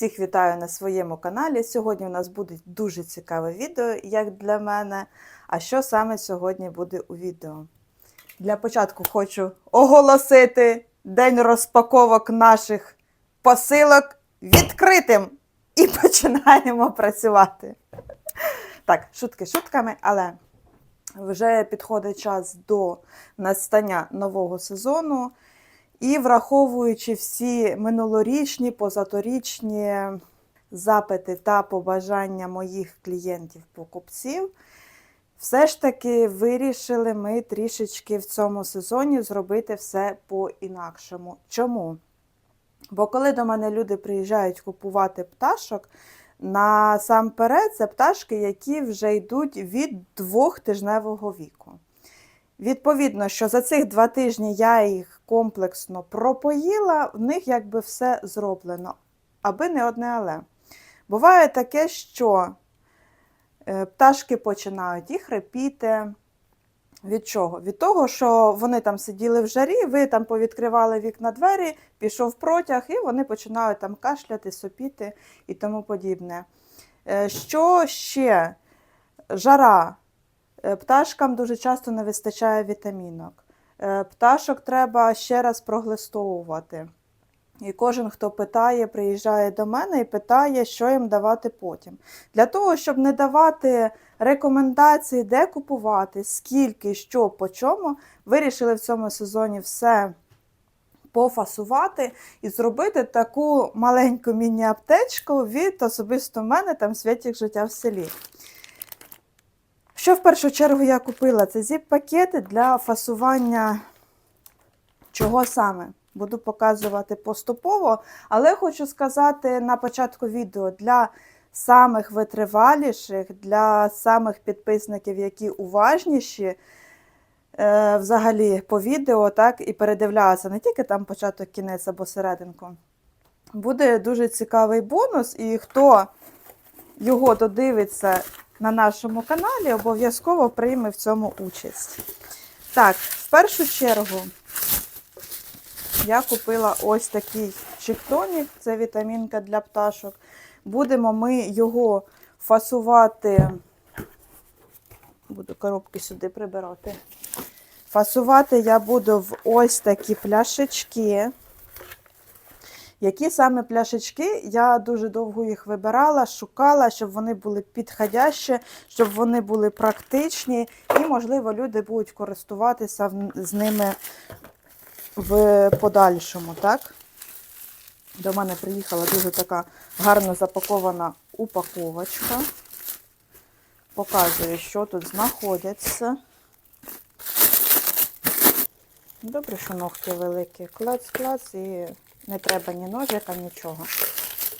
Всіх вітаю на своєму каналі. Сьогодні у нас буде дуже цікаве відео, як для мене. А що саме сьогодні буде у відео? Для початку хочу оголосити день розпаковок наших посилок відкритим. І починаємо працювати. Так, шутки шутками, але вже підходить час до настання нового сезону. І враховуючи всі минулорічні, позаторічні запити та побажання моїх клієнтів-покупців, все ж таки вирішили ми трішечки в цьому сезоні зробити все по-інакшому. Чому? Бо коли до мене люди приїжджають купувати пташок, насамперед це пташки, які вже йдуть від двохтижневого віку. Відповідно, що за цих два тижні я їх комплексно пропоїла, в них якби все зроблено, аби не одне але. Буває таке, що е, пташки починають і хрипіти. Від чого? Від того, що вони там сиділи в жарі, ви там повідкривали вікна двері, пішов протяг, і вони починають там кашляти, сопіти і тому подібне. Е, Що ще? Жара. Е, Пташкам дуже часто не вистачає вітамінок. Е, Пташок треба ще раз проглистовувати. І кожен, хто питає, приїжджає до мене і питає, що їм давати потім. Для того, щоб не давати рекомендації, де купувати, скільки, що, по чому, вирішили в цьому сезоні все пофасувати і зробити таку маленьку міні-аптечку від особисто мене там святіх життя в селі. Що в першу чергу я купила? Це зіп-пакети для фасування чого саме. Буду показувати поступово, але хочу сказати на початку відео для самих витриваліших, для самих підписників, які уважніші е, взагалі по відео, так, і передивляються не тільки там початок, кінець або серединку. Буде дуже цікавий бонус, і хто його додивиться на нашому каналі, обов'язково прийме в цьому участь. Так, в першу чергу я купила ось такий чиктонік, це вітамінка для пташок. Будемо ми його фасувати, буду коробки сюди прибирати. Фасувати я буду в ось такі пляшечки. Які саме пляшечки, я дуже довго їх вибирала, шукала, щоб вони були підходящі, щоб вони були практичні, і, можливо, люди будуть користуватися з ними в подальшому. так? До мене приїхала дуже така гарно запакована упаковочка. Показую, що тут знаходяться. Добре, що ногті великі. Клац-клац і не треба ні ножика, нічого.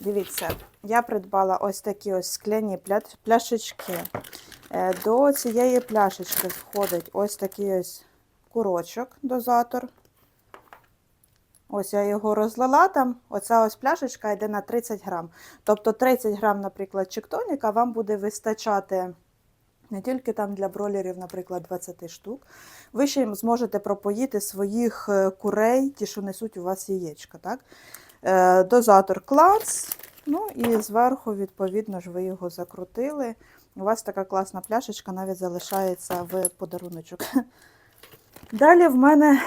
Дивіться, я придбала ось такі ось скляні пляшечки. Е, До цієї пляшечки входить ось такий ось курочок, дозатор. Ось я його розлила там. Оця ось пляшечка йде на 30 грам. Тобто 30 грам, наприклад, чиктоніка вам буде вистачати не тільки там для бролерів, наприклад, 20 штук. Ви ще зможете пропоїти своїх е, курей, ті, що несуть у вас яєчка. Так? Е, Дозатор клац. Ну і зверху, відповідно ж, ви його закрутили. У вас така класна пляшечка навіть залишається в подаруночок. Далі в мене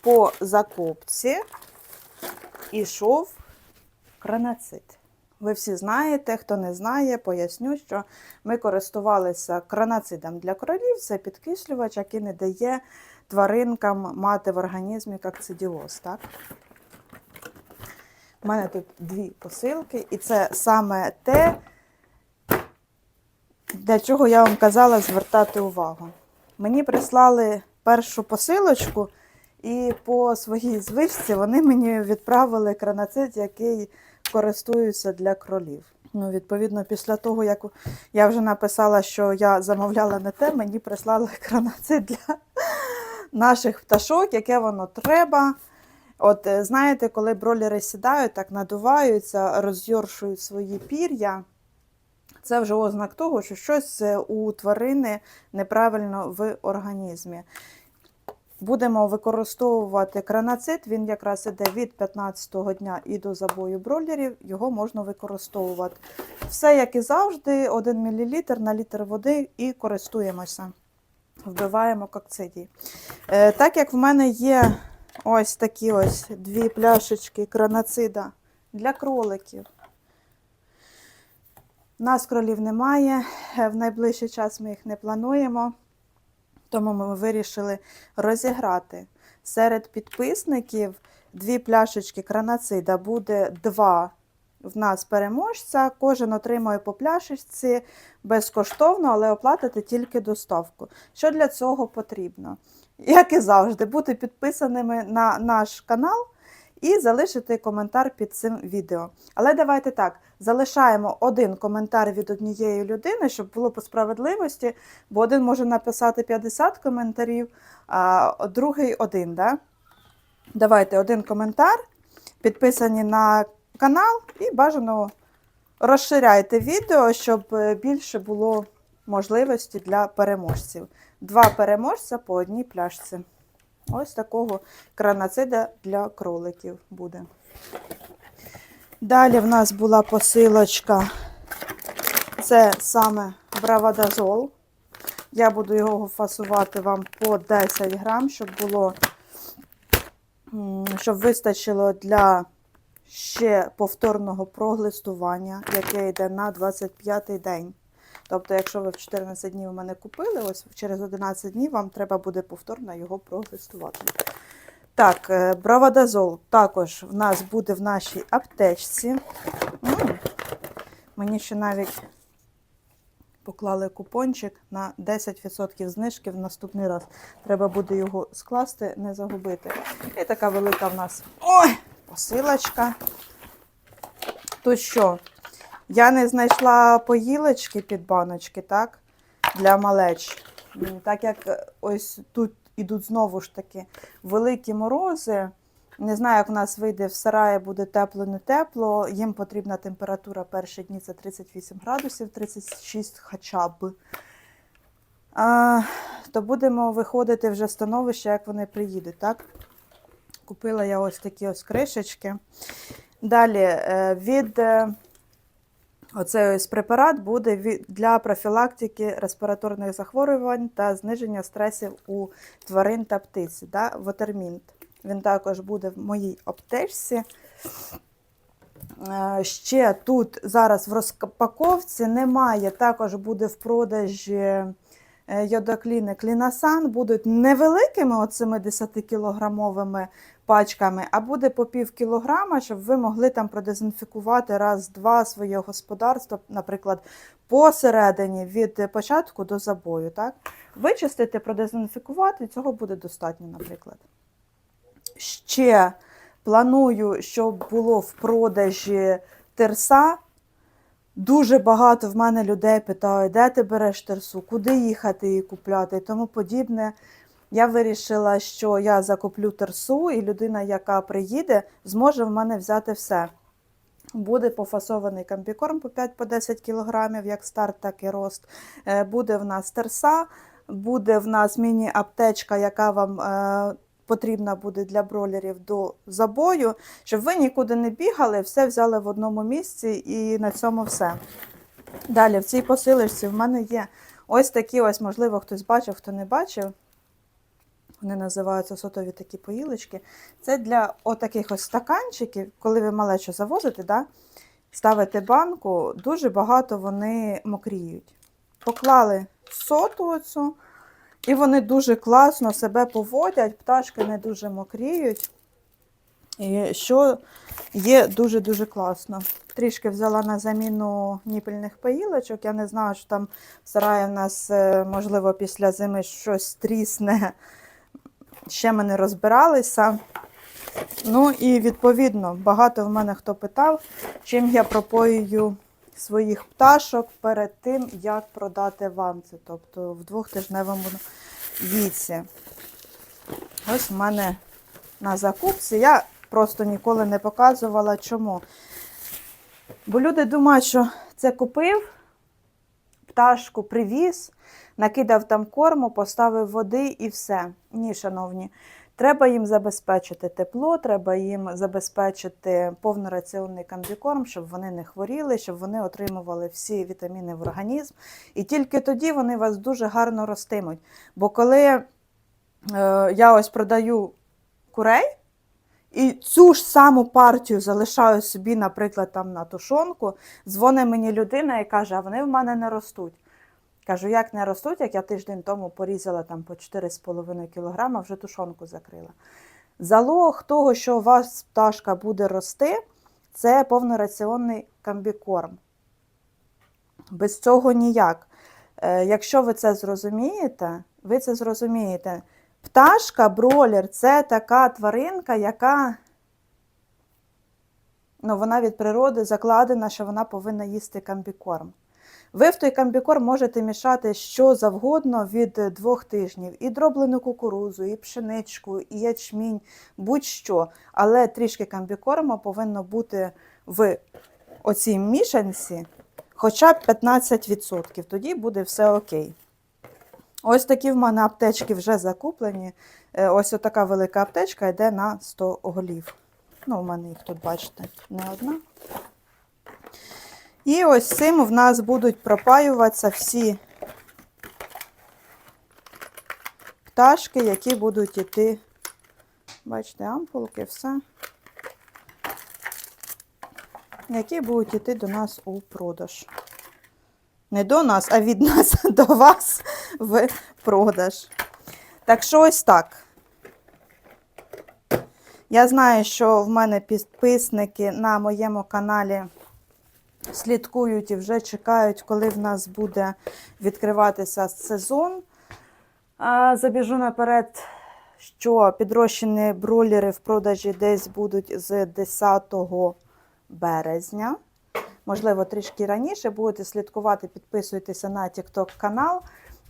по закупці ішов кранацит. Ви всі знаєте, хто не знає, поясню, що ми користувалися кранацидом для королів, це підкислювач, який не дає тваринкам мати в організмі коксидіоз. Так? У мене тут дві посилки, і це саме те, для чого я вам казала звертати увагу. Мені прислали першу посилочку, і по своїй звичці вони мені відправили кранацит, який користуюся для кролів. Ну, відповідно, після того, як я вже написала, що я замовляла не те, мені прислали кранацит для наших пташок, яке воно треба. От е, знаєте, коли бролери сідають, так надуваються, розйоршують свої пір'я. Це вже ознак того, що щось е, у тварини неправильно в організмі. Будемо використовувати кранацит, він якраз іде від 15-го дня і до забою бройлерів, його можна використовувати. Все, як і завжди, 1 мл на літр води і користуємося. Вбиваємо кокцидій. Е, так як в мене є ось такі ось дві пляшечки кранацида для кроликів. Нас кролів немає, е, в найближчий час ми їх не плануємо, тому ми вирішили розіграти. Серед підписників дві пляшечки кранацида буде два в нас переможця. Кожен отримує по пляшечці безкоштовно, але оплатити тільки доставку. Що для цього потрібно? Як і завжди, бути підписаними на наш канал і залишити коментар під цим відео. Але давайте так, залишаємо один коментар від однієї людини, щоб було по справедливості, бо один може написати 50 коментарів, а другий один. Да? Давайте один коментар, підписані на канал і бажано розширяйте відео, щоб е, більше було можливості для переможців. Два переможця по одній пляшці. Ось такого кранацида для кроликів буде. Далі в нас була посилочка. Це саме бравадазол. Я буду його фасувати вам по 10 грам, щоб було, щоб вистачило для ще повторного проглистування, яке йде на 25-й день. Тобто, якщо ви в 14 днів мене купили, ось через 11 днів вам треба буде повторно його проглистувати. Так, е, бравадазол також в нас буде в нашій аптечці. М, Мені ще навіть поклали купончик на 10% знижки в наступний раз. Треба буде його скласти, не загубити. І така велика в нас ой, посилочка. Тут що? Я не знайшла поїлочки під баночки, так? Для малеч. Так як е, ось тут ідуть знову ж таки великі морози. Не знаю, як у нас вийде в сараї, буде тепло, не тепло. Їм потрібна температура перші дні це 38 градусів, 36 хоча б. А, то будемо виходити вже з становища, як вони приїдуть, так? Купила я ось такі ось кришечки. Далі е, від е, оцей ось препарат буде для профілактики респіраторних захворювань та зниження стресів у тварин та птиці. Да? Вотермінт. Він також буде в моїй аптечці. Е, Ще тут зараз в розпаковці немає, також буде в продажі е, йодокліни Клінасан. Будуть невеликими оцими 10-кілограмовими пачками, а буде по пів кілограма, щоб ви могли там продезінфікувати раз-два своє господарство, наприклад, посередині від початку до забою. Так? Вичистити, продезінфікувати, цього буде достатньо, наприклад. Ще планую, щоб було в продажі терса. Дуже багато в мене людей питають, де ти береш терсу, куди їхати її купляти і тому подібне. Я вирішила, що я закуплю терсу, і людина, яка приїде, зможе в мене взяти все. Буде пофасований комбікорм по 5-10 кг, як старт, так і рост. Е, Буде в нас терса, буде в нас міні-аптечка, яка вам е, потрібна буде для бролерів до забою, щоб ви нікуди не бігали, все взяли в одному місці і на цьому все. Далі, в цій посилочці в мене є ось такі, ось, можливо, хтось бачив, хто не бачив. Вони називаються сотові такі поїлочки. Це для отаких ось стаканчиків, коли ви малечо завозите, да, ставите банку, дуже багато вони мокріють. Поклали соту оцю, і вони дуже класно себе поводять, пташки не дуже мокріють. І що є дуже-дуже класно. Трішки взяла на заміну ніпельних поїлочок. Я не знаю, що там в сараї в нас, е, можливо, після зими щось трісне. Ще ми не розбиралися. Ну і відповідно, багато в мене хто питав, чим я пропоюю своїх пташок перед тим, як продати вам це, тобто в двохтижневому віці. Ось в мене на закупці. Я просто ніколи не показувала чому. Бо люди думають, що це купив, пташку привіз, накидав там корму, поставив води і все. Ні, шановні. Треба їм забезпечити тепло, треба їм забезпечити повнораціонний комбікорм, щоб вони не хворіли, щоб вони отримували всі вітаміни в організм. І тільки тоді вони вас дуже гарно ростимуть. Бо коли е, я ось продаю курей, і цю ж саму партію залишаю собі, наприклад, там на тушонку, дзвонить мені людина і каже, а вони в мене не ростуть. Кажу, як не ростуть, як я тиждень тому порізала там по 4,5 кг, вже тушонку закрила. Залог того, що у вас пташка буде рости, це повнораціонний комбікорм. Без цього ніяк. Е, Якщо ви це зрозумієте, ви це зрозумієте. Пташка, бролер це така тваринка, яка ну, вона від природи закладена, що вона повинна їсти комбікорм. Ви в той комбікорм можете мішати що завгодно від двох тижнів. І дроблену кукурузу, і пшеничку, і ячмінь, будь-що. Але трішки комбікорму повинно бути в оцій мішанці хоча б 15%. Тоді буде все окей. Ось такі в мене аптечки вже закуплені. Е, Ось така велика аптечка йде на 100 голів. Ну, у мене їх тут, бачите, не одна. І ось цим в нас будуть пропаюватися всі пташки, які будуть йти. Бачите, ампулки, все. Які будуть йти до нас у продаж. Не до нас, а від нас до вас в продаж. Так що ось так. Я знаю, що в мене підписники на моєму каналі слідкують і вже чекають, коли в нас буде відкриватися сезон. Забіжу наперед, що підрощені бролери в продажі десь будуть з 10 березня. Можливо, трішки раніше будете слідкувати, підписуйтеся на TikTok канал.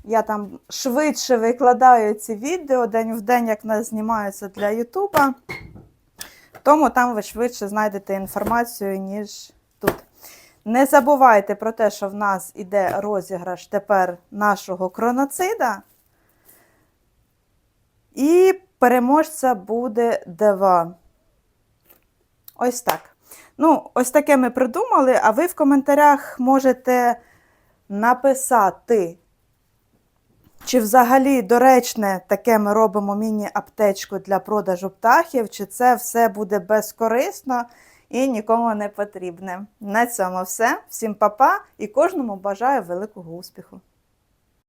Я там швидше викладаю ці відео день в день, як нас знімаються для Ютуба. Тому там ви швидше знайдете інформацію, ніж. Не забувайте про те, що в нас іде розіграш тепер нашого кроноцида. І переможця буде Дева. Ось так. Ну, ось таке ми придумали, а ви в коментарях можете написати, чи взагалі доречне таке ми робимо міні-аптечку для продажу птахів, чи це все буде безкорисно і нікому не потрібне. На цьому все. Всім па-па і кожному бажаю великого успіху!